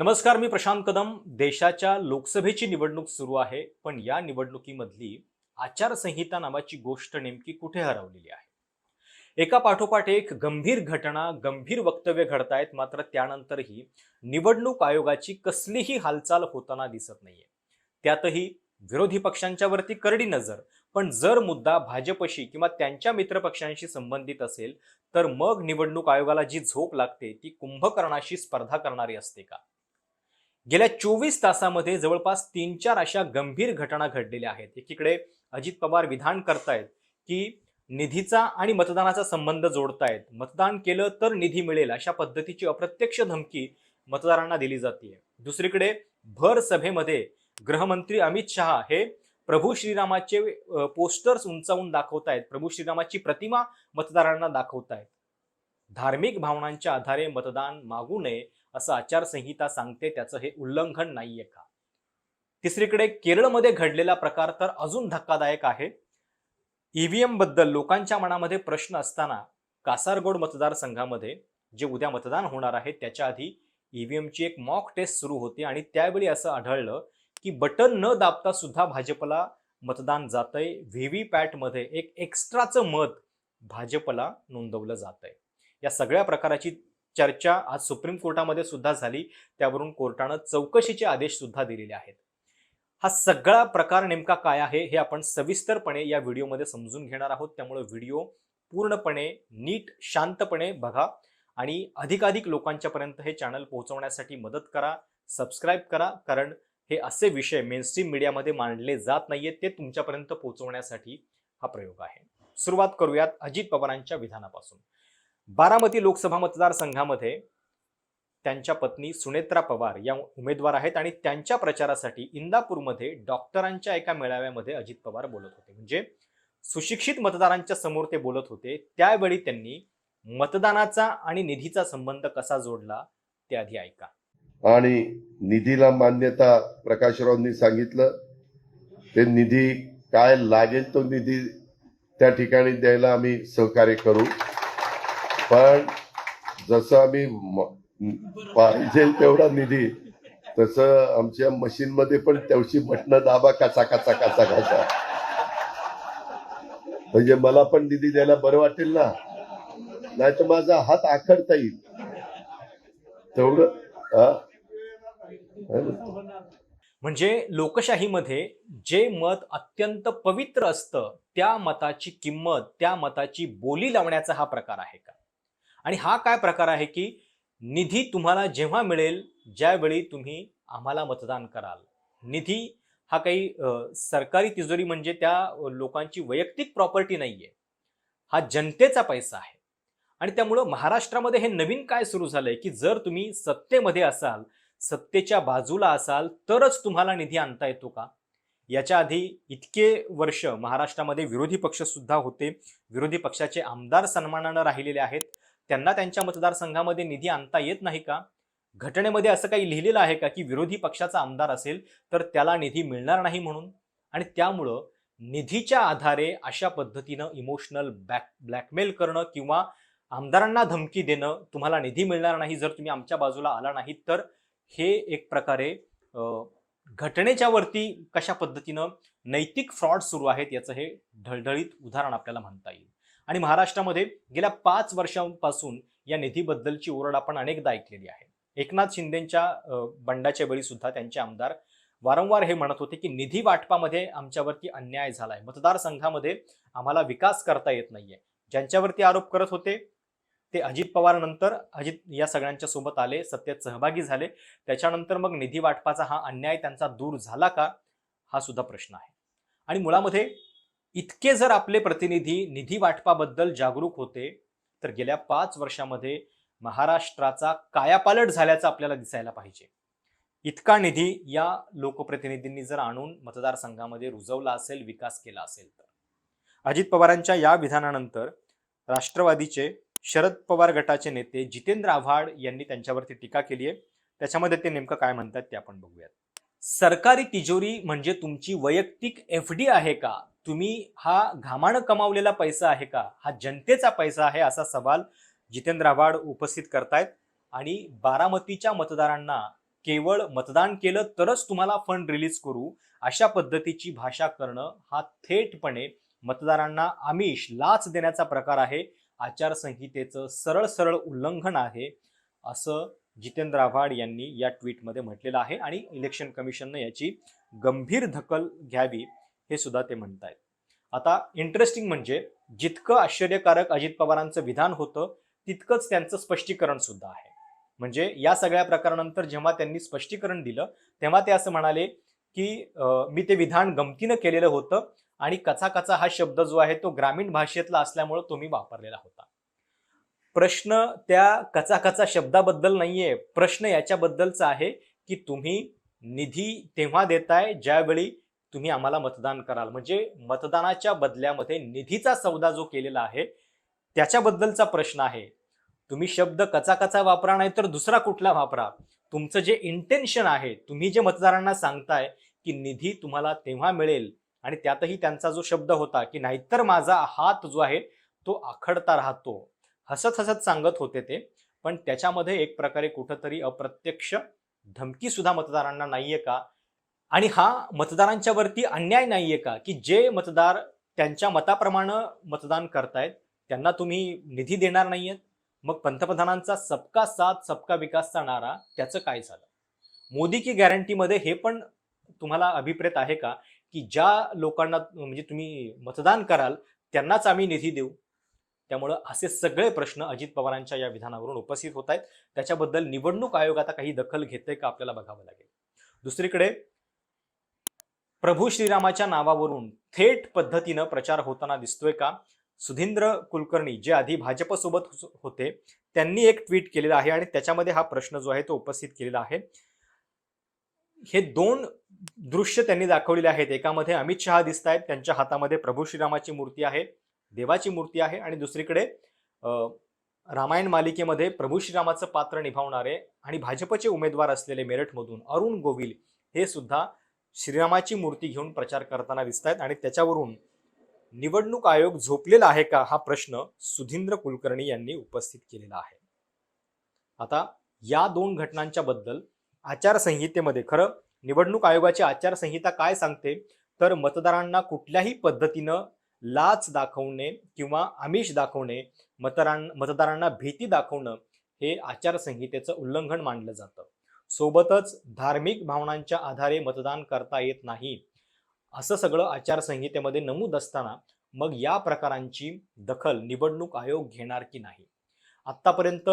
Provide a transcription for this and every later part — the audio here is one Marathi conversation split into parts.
नमस्कार मी प्रशांत कदम. देशाच्या लोकसभेची निवडणूक सुरू आहे पण या निवडणुकीमधली आचारसंहिता नावाची गोष्ट नेमकी कुठे हरवलेली आहे? एका पाठोपाठ एक गंभीर घटना गंभीर वक्तव्य घडतायत मात्र त्यानंतरही निवडणूक आयोगाची कसलीही हालचाल होताना दिसत नाहीये. त्यातही विरोधी पक्षांच्या वरती करडी नजर पण जर मुद्दा भाजपशी किंवा त्यांच्या मित्रपक्षांशी संबंधित असेल तर मग निवडणूक आयोगाला जी झोप लागते ती कुंभकर्णाशी स्पर्धा करणारी असते का? गेल्या चोवीस तासामध्ये जवळपास तीन चार अशा गंभीर घटना घडलेल्या आहेत. एकीकडे अजित पवार विधान करतायत की निधीचा आणि मतदानाचा संबंध जोडतायत. मतदान केलं तर निधी मिळेल अशा पद्धतीची अप्रत्यक्ष धमकी मतदारांना दिली जाते दुसरीकडे भर सभेमध्ये गृहमंत्री अमित शहा हे प्रभू श्रीरामाचे पोस्टर्स उंचावून दाखवतायत. प्रभू श्रीरामाची प्रतिमा मतदारांना दाखवतायत. धार्मिक भावनांच्या आधारे मतदान मागू नये असं आचारसंहिता सांगते त्याचं हे उल्लंघन नाहीये का? तिसरीकडे केरळमध्ये घडलेला प्रकार तर अजून धक्कादायक आहे. ईव्हीएमबद्दल लोकांच्या मनामध्ये प्रश्न असताना कासारगोड मतदारसंघामध्ये जे उद्या मतदान होणार आहे त्याच्या आधी ईव्हीएमची एक मॉक टेस्ट सुरू होती आणि त्यावेळी असं आढळलं की बटन न दाबता सुद्धा भाजपला मतदान जातंय. व्हीव्ही पॅटमध्ये एक एक्स्ट्राचं मत भाजपला नोंदवलं जातंय. या सगळ्या प्रकाराची चर्चा आज सुप्रीम कोर्टामध्ये सुद्धा झाली. त्यावरून कोर्टानं चौकशीचे आदेश सुद्धा दिलेले आहेत. हा सगळा प्रकार नेमका काय आहे हे आपण सविस्तरपणे या व्हिडिओमध्ये समजून घेणार आहोत. त्यामुळे व्हिडिओ पूर्णपणे नीट शांतपणे बघा आणि अधिकाधिक लोकांच्यापर्यंत हे चॅनल पोहोचवण्यासाठी मदत करा सबस्क्राईब करा कारण हे असे विषय मेनस्ट्रीम मीडियामध्ये मांडले जात नाहीये ते तुमच्यापर्यंत पोहोचवण्यासाठी हा प्रयोग आहे. सुरुवात करूयात अजित पवारांच्या विधानापासून. बारामती लोकसभा मतदारसंघामध्ये त्यांच्या पत्नी सुनेत्रा पवार या उमेदवार आहेत आणि त्यांच्या प्रचारासाठी इंदापूरमध्ये डॉक्टरांच्या एका मेळाव्यामध्ये अजित पवार बोलत होते. म्हणजे सुशिक्षित मतदारांच्या समोर ते बोलत होते. त्यावेळी त्यांनी मतदानाचा आणि निधीचा संबंध कसा जोडला ते आधी ऐका. आणि निधीला मान्यता प्रकाशरावनी सांगितलं. ते निधी काय लागेल तो निधी त्या ठिकाणी द्यायला आम्ही सहकार्य करू. पण जसं आम्ही पाहिजे तेवढा निधी तसं आमच्या मशीन मध्ये पण तेवढी बटणं दाबा कसा कसा कसा कसा. म्हणजे मला पण निधी द्यायला बरं वाटेल ना. नाही तर माझा हात आखडता येईल. तेवढं म्हणजे लोकशाहीमध्ये जे मत अत्यंत पवित्र असतं त्या मताची किंमत त्या मताची बोली लावण्याचा हा प्रकार आहे का? आणि हा काय प्रकार आहे की निधी तुम्हाला जेव्हा मिळेल ज्यावेळी तुम्ही आम्हाला मतदान कराल. निधी हा काही सरकारी तिजोरी म्हणजे त्या लोकांची वैयक्तिक प्रॉपर्टी नाही आहे हा जनतेचा पैसा आहे. आणि त्यामुळं महाराष्ट्रामध्ये हे नवीन काय सुरू झालंय की जर तुम्ही सत्तेमध्ये असाल सत्तेच्या बाजूला असाल तरच तुम्हाला निधी आणता येतो का? याच्या आधी इतके वर्ष महाराष्ट्रामध्ये विरोधी पक्ष सुद्धा होते. विरोधी पक्षाचे आमदार सन्मानानं राहिलेले आहेत. त्यांना त्यांच्या मतदारसंघामध्ये निधी आणता येत नाही का? घटनेमध्ये असं काही लिहिलेलं आहे का की विरोधी पक्षाचा आमदार असेल तर त्याला निधी मिळणार नाही म्हणून? आणि त्यामुळं निधीच्या आधारे अशा पद्धतीनं इमोशनल बॅक ब्लॅकमेल करणं किंवा आमदारांना धमकी देणं तुम्हाला निधी मिळणार नाही जर तुम्ही आमच्या बाजूला आला नाहीत तर हे एक प्रकारे घटनेच्या वरती कशा पद्धतीनं नैतिक फ्रॉड सुरू आहेत याचं हे ढळढळीत उदाहरण आपल्याला म्हणता येईल. आणि महाराष्ट्रामध्ये गेल्या पाच वर्षांपासून या निधीबद्दलची ओरड आपण अनेकदा ऐकलेली आहे. एकनाथ शिंदेच्या बंडाच्या वेळी सुद्धा त्यांचे आमदार वारंवार हे म्हणत होते की निधी वाटपामध्ये आमच्यावरती अन्याय झालाय. मतदारसंघामध्ये आम्हाला विकास करता येत नाहीये. ज्यांच्यावरती आरोप करत होते ते अजित पवार नंतर अजित या सगळ्यांच्या सोबत आले सत्तेत सहभागी झाले. त्याच्यानंतर मग निधी वाटपाचा हा अन्याय त्यांचा दूर झाला का? हा सुद्धा प्रश्न आहे. आणि मुळामध्ये इतके जर आपले प्रतिनिधी निधी वाटपाबद्दल जागरूक होते तर गेल्या पाच वर्षामध्ये महाराष्ट्राचा कायापालट झाल्याचं आपल्याला दिसायला पाहिजे. इतका निधी या लोकप्रतिनिधींनी जर आणून मतदारसंघामध्ये रुजवला असेल विकास केला असेल तर. अजित पवारांच्या या विधानानंतर राष्ट्रवादीचे शरद पवार गटाचे नेते जितेंद्र आव्हाड यांनी त्यांच्यावरती टीका केली आहे. त्याच्यामध्ये ते नेमकं काय म्हणतात ते आपण बघूयात. सरकारी तिजोरी म्हणजे तुमची वैयक्तिक एफ डी आहे का? तुम्ही हा घामानं कमावलेला पैसा आहे का? हा जनतेचा पैसा आहे असा सवाल जितेंद्र आव्हाड उपस्थित करतायत. आणि बारामतीच्या मतदारांना केवळ मतदान केलं तरच तुम्हाला फंड रिलीज करू अशा पद्धतीची भाषा करणं हा थेटपणे मतदारांना आमिष लाच देण्याचा प्रकार आहे. आचारसंहितेचं सरळ सरळ उल्लंघन आहे असं जितेंद्र आव्हाड यांनी या ट्विटमध्ये म्हटलेलं आहे. आणि इलेक्शन कमिशननं याची गंभीर दखल घ्यावी हे सुद्धा ते म्हणतायत. आता इंटरेस्टिंग म्हणजे जितकं आश्चर्यकारक अजित पवारांचं विधान होतं तितकंच त्यांचं स्पष्टीकरण सुद्धा आहे. म्हणजे या सगळ्या प्रकारानंतर जेव्हा त्यांनी स्पष्टीकरण दिलं तेव्हा ते असं म्हणाले की मी ते विधान गमतीनं केलेलं होतं आणि कचा कचा हा शब्द जो आहे तो ग्रामीण भाषेतला असल्यामुळं तुम्ही वापरलेला होता. प्रश्न त्या कचा कचा शब्दाबद्दल नाहीये. प्रश्न याच्याबद्दलचा आहे की तुम्ही निधी तेव्हा देताय ज्यावेळी तुम्ही आम्हाला मतदान कराल. म्हणजे मतदानाच्या बदल्यामध्ये निधीचा सौदा जो केलेला आहे त्याच्याबद्दलचा प्रश्न आहे. तुम्ही शब्द कचा कचा वापरा नाही तर दुसरा कुठला वापरा. तुमचं जे इंटेन्शन आहे तुम्ही जे मतदारांना सांगताय की निधी तुम्हाला तेव्हा मिळेल आणि त्यातही त्यांचा जो शब्द होता की नाहीतर माझा हात जो आहे तो आखडता राहतो. हसत हसत सांगत होते ते पण त्याच्यामध्ये एक प्रकारे कुठंतरी अप्रत्यक्ष धमकी सुद्धा मतदारांना नाहीये का? आणि हा मतदारांच्या वरती अन्याय नाहीये का? की जे मतदार त्यांच्या मताप्रमाणे मतदान करतायत त्यांना तुम्ही निधी देणार नाहीयेत? मग पंतप्रधानांचा सबका साथ सबका विकासचा नारा त्याचं काय झालं? मोदी की गॅरंटीमध्ये हे पण तुम्हाला अभिप्रेत आहे का? की ज्या लोकांना म्हणजे तुम्ही मतदान कराल त्यांनाच आम्ही निधी देऊ? त्यामुळं असे सगळे प्रश्न अजित पवारांच्या या विधानावरून उपस्थित होत आहेत त्याच्याबद्दल निवडणूक आयोग आता काही दखल घेते का आपल्याला बघावं लागेल. दुसरीकडे प्रभू श्रीरामाच्या नावावरून थेट पद्धतीनं प्रचार होताना दिसतोय का? सुधींद्र कुलकर्णी जे आधी भाजपसोबत होते त्यांनी एक ट्विट केलेलं आहे आणि त्याच्यामध्ये हा प्रश्न जो आहे तो उपस्थित केलेला आहे. हे दोन दृश्य त्यांनी दाखवलेले आहेत. एकामध्ये अमित शहा दिसत आहेत त्यांच्या हातामध्ये प्रभू श्रीरामाची मूर्ती आहे देवाची मूर्ती आहे आणि दुसरीकडे रामायण मालिकेमध्ये प्रभू श्रीरामाचं पात्र निभावणारे आणि भाजपचे उमेदवार असलेले मेरठमधून अरुण गोविल हे सुद्धा श्रीरामाची मूर्ती घेऊन प्रचार करताना दिसत आहेत आणि त्याच्यावरून निवडणूक आयोग झोपलेला आहे का हा प्रश्न सुधींद्र कुलकर्णी यांनी उपस्थित केलेला आहे. आता या दोन घटनांच्या बद्दल आचारसंहितेमध्ये खरं निवडणूक आयोगाची आचारसंहिता काय सांगते? तर मतदारांना कुठल्याही पद्धतीनं लाच दाखवणे किंवा आमिष दाखवणे मतदारां मतदारांना भीती दाखवणं हे आचारसंहितेचं उल्लंघन मानलं जातं. सोबतच धार्मिक भावनांच्या आधारे मतदान करता येत नाही. असं सगळं आचारसंहितेमध्ये नमूद असताना मग या प्रकारांची दखल निवडणूक आयोग घेणार की नाही? आत्तापर्यंत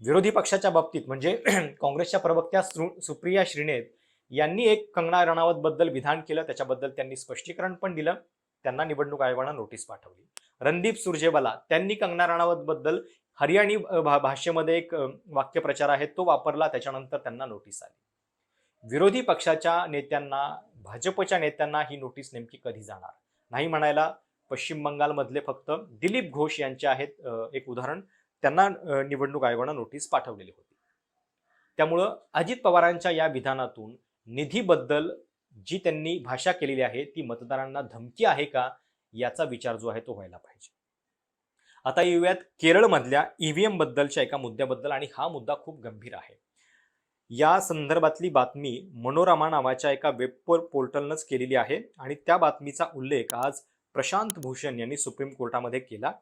विरोधी पक्षाच्या बाबतीत म्हणजे काँग्रेसच्या प्रवक्त्या सुप्रिया श्रीनेत यांनी एक कंगना राणावत बद्दल विधान केलं त्याच्याबद्दल त्यांनी स्पष्टीकरण पण दिलं त्यांना निवडणूक आयोगानं नोटीस पाठवली. रणदीप सुरजेवाला. त्यांनी कंगना राणावत बद्दल हरियाणी भा- भाषेमध्ये एक वाक्यप्रचार आहे तो वापरला. त्याच्यानंतर त्यांना नोटीस आली. विरोधी पक्षाच्या नेत्यांना भाजपच्या नेत्यांना ही नोटीस नेमकी कधी जाणार? नाही म्हणायला पश्चिम बंगालमधले फक्त दिलीप घोष यांचे आहेत एक उदाहरण. त्यांना निवडणूक आयोगानं नोटीस पाठवलेली होती. त्यामुळं अजित पवारांच्या या विधानातून निधीबद्दल जी त्यांनी भाषा केलेली आहे ती मतदारांना धमकी आहे का? याचा विचार जो आहे तो व्हायला पाहिजे. आता येऊयात केरळमधल्या ईव्हीएम बद्दलच्या एका मुद्द्याबद्दल आणि हा मुद्दा खूप गंभीर आहे. या संदर्भातली बातमी मनोरमा नावाच्या एका वेब पोर्टलनंच केलेली आहे आणि त्या बातमीचा उल्लेख आज प्रशांत भूषण यांनी सुप्रीम कोर्टामध्ये केला.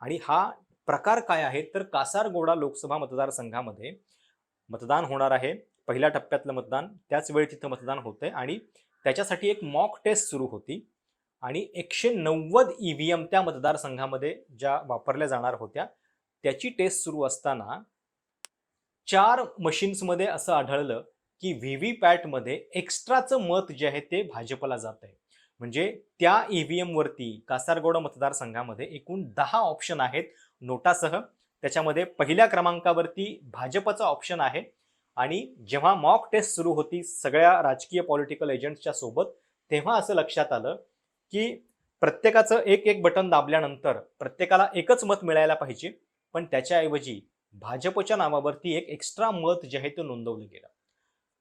आणि हा प्रकार काय आहे? तर कासारगोडा लोकसभा मतदारसंघामध्ये मतदान होणार आहे. पहिल्या टप्प्यातलं मतदान त्याच वेळी तिथं मतदान होतंय आणि त्याच्यासाठी एक मॉक टेस्ट सुरू होती. आणि एकशे नव्वद ई व्ही एम त्या मतदारसंघामध्ये ज्या वापरल्या जाणार होत्या त्याची टेस्ट सुरू असताना चार मशीन्समध्ये असं आढळलं की व्ही व्ही पॅटमध्ये एक्स्ट्राचं मत जे आहे ते भाजपला जात आहे म्हणजे त्या ई व्ही एमवरती कासारगोड मतदारसंघामध्ये एकूण दहा ऑप्शन आहेत नोटासह. त्याच्यामध्ये पहिल्या क्रमांकावरती भाजपचा ऑप्शन आहे. आणि जेव्हा मॉक टेस्ट सुरू होती सगळ्या राजकीय पॉलिटिकल एजंट्सच्या सोबत तेव्हा असं लक्षात आलं की प्रत्येकाचं एक एक बटन दाबल्यानंतर प्रत्येकाला एकच मत मिळायला पाहिजे. पण त्याच्याऐवजी भाजपच्या नावावरती एक एक्स्ट्रा मत जे आहे ते नोंदवलं गेलं.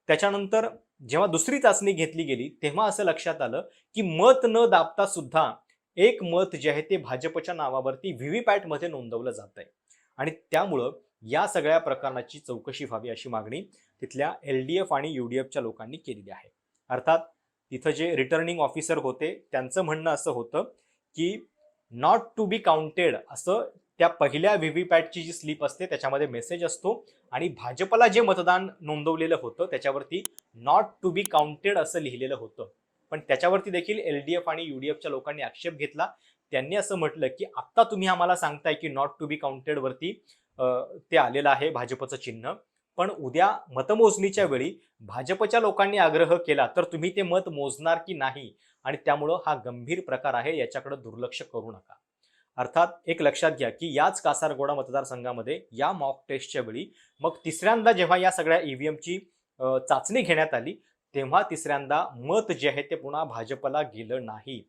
त्याच्यानंतर जेव्हा दुसरी चाचणी घेतली गेली तेव्हा असं लक्षात आलं की मत न दाबता सुद्धा एक मत जे आहे ते भाजपच्या नावावरती व्हीव्हीपॅटमध्ये नोंदवलं जात आहे. आणि त्यामुळं या सगळ्या प्रकरणाची चौकशी व्हावी अशी मागणी तिथल्या एल डी एफ आणि यू डी एफच्या लोकांनी केलेली आहे. अर्थात तिथं जे रिटर्निंग ऑफिसर होते त्यांचं म्हणणं असं होतं की नॉट टू बी काउंटेड असं त्या पहिल्या व्हीव्हीपॅटची जी स्लिप असते त्याच्यामध्ये मेसेज असतो. आणि भाजपला जे मतदान नोंदवलेलं होतं त्याच्यावरती नॉट टू बी काउंटेड असं लिहिलेलं होतं. पण त्याच्यावरती देखील एल डी एफ आणि यू डी एफच्या लोकांनी आक्षेप घेतला. त्यांनी असं म्हटलं की आत्ता तुम्ही आम्हाला सांगताय की नॉट टू बी काउंटेडवरती ते आलेलं आहे भाजपचं चिन्ह. पण उद्या मतमोजणीच्या वेळी भाजपच्या लोकांनी आग्रह केला तर तुम्ही ते मत मोजणार की नाही? आणि त्यामुळं हा गंभीर प्रकार आहे याच्याकडे दुर्लक्ष करू नका. अर्थात एक लक्षात घ्या की याच कासारगोडा मतदारसंघामध्ये या मॉक टेस्टच्या वेळी मग तिसऱ्यांदा जेव्हा या सगळ्या ईव्हीएमची चाचणी घेण्यात आली तेव्हा तिसऱ्यांदा मत जे आहे ते पुन्हा भाजपला गेलं नाही.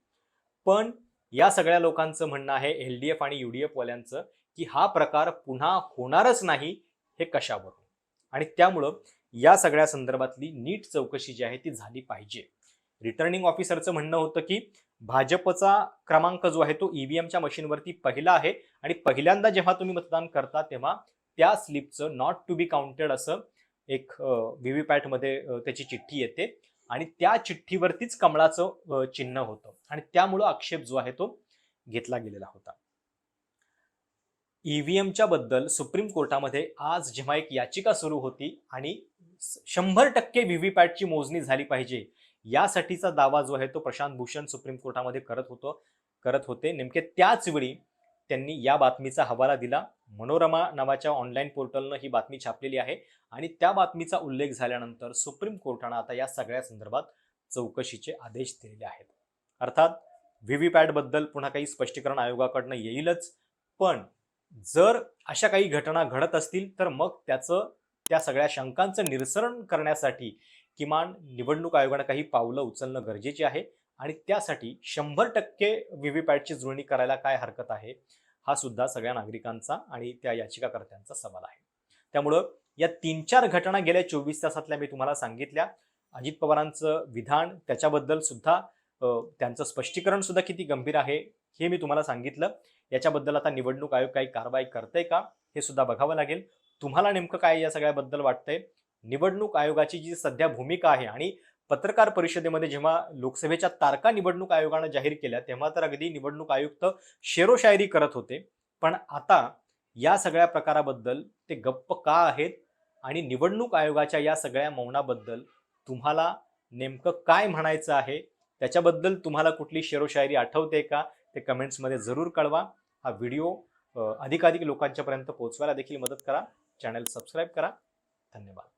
पण या सगळ्या लोकांचं म्हणणं आहे एल डी एफ आणि यू डी एफवाल्यांचं की हा प्रकार पुन्हा होणारच नाही हे कशावरून? आणि त्यामुळं या सगळ्या संदर्भातली नीट चौकशी जी आहे ती झाली पाहिजे. रिटर्निंग ऑफिसरचं म्हणणं होतं की भाजपचा क्रमांक जो आहे तो ईव्हीएमच्या मशीनवरती पहिला आहे आणि पहिल्यांदा जेव्हा तुम्ही मतदान करता तेव्हा त्या स्लिपचं नॉट टू बी काउंटेड असं एक व्हीव्हीपॅटमध्ये त्याची चिठ्ठी येते आणि त्या चिठ्ठीवरतीच कमळाचं चिन्ह होतं आणि त्यामुळं आक्षेप जो आहे तो घेतला गेलेला होता. ईव्हीएमच्या बद्दल सुप्रीम कोर्टामध्ये आज जेव्हा एक याचिका सुरू होती आणि शंभर टक्के व्हीव्हीपॅटची मोजणी झाली पाहिजे यासाठीचा दावा जो आहे तो प्रशांत भूषण सुप्रीम कोर्टामध्ये करत होतो करत होते. नेमके त्याच वेळी त्यांनी या बातमीचा हवाला दिला. मनोरमा नावाच्या ऑनलाईन पोर्टलनं ही बातमी छापलेली आहे आणि त्या बातमीचा उल्लेख झाल्यानंतर सुप्रीम कोर्टानं आता या सगळ्या संदर्भात चौकशीचे आदेश दिलेले आहेत. अर्थात व्हीव्हीपॅटबद्दल पुन्हा काही स्पष्टीकरण आयोगाकडनं येईलच पण जर अशा काही घटना घडत असतील तर मग त्याचं त्या सगळ्या शंकांचं निरसरण करण्यासाठी किमान निवडणूक आयोगानं काही पावलं उचलणं गरजेचे आहे. आणि त्यासाठी शंभर टक्के व्हीव्हीपॅटची जुळणी करायला काय हरकत आहे हा सुद्धा सगळ्या नागरिकांचा आणि त्या याचिकाकर्त्यांचा सवाल आहे. त्यामुळं या तीन चार घटना गेल्या चोवीस तासातल्या मी तुम्हाला सांगितल्या. अजित पवारांचं विधान त्याच्याबद्दल सुद्धा त्यांचं स्पष्टीकरण सुद्धा किती गंभीर आहे हे मी तुम्हाला सांगितलं. याच्याबद्दल आता निवडणूक आयोग काही कारवाई करते का हे सुद्धा बघावं लागेल. तुम्हाला नेमकं काय या सगळ्याबद्दल वाटतंय? निवडणूक आयोगाची जी सध्या भूमिका आहे आणि पत्रकार परिषदेमध्ये जेव्हा लोकसभेच्या तारखा निवडणूक आयोगानं जाहीर केल्या तेव्हा तर अगदी निवडणूक आयुक्त शेरोशायरी करत होते. पण आता या सगळ्या प्रकाराबद्दल ते गप्प का आहेत आणि निवडणूक आयोगाच्या या सगळ्या मौनाबद्दल तुम्हाला नेमकं काय म्हणायचं आहे? त्याच्याबद्दल तुम्हाला कुठली शेरोशायरी आठवते का? ते कमेंट्समध्ये जरूर कळवा. हा व्हिडिओ अधिकाधिक लोकांच्यापर्यंत पोहोचवायला देखील मदत करा. चॅनल सबस्क्राईब करा. धन्यवाद.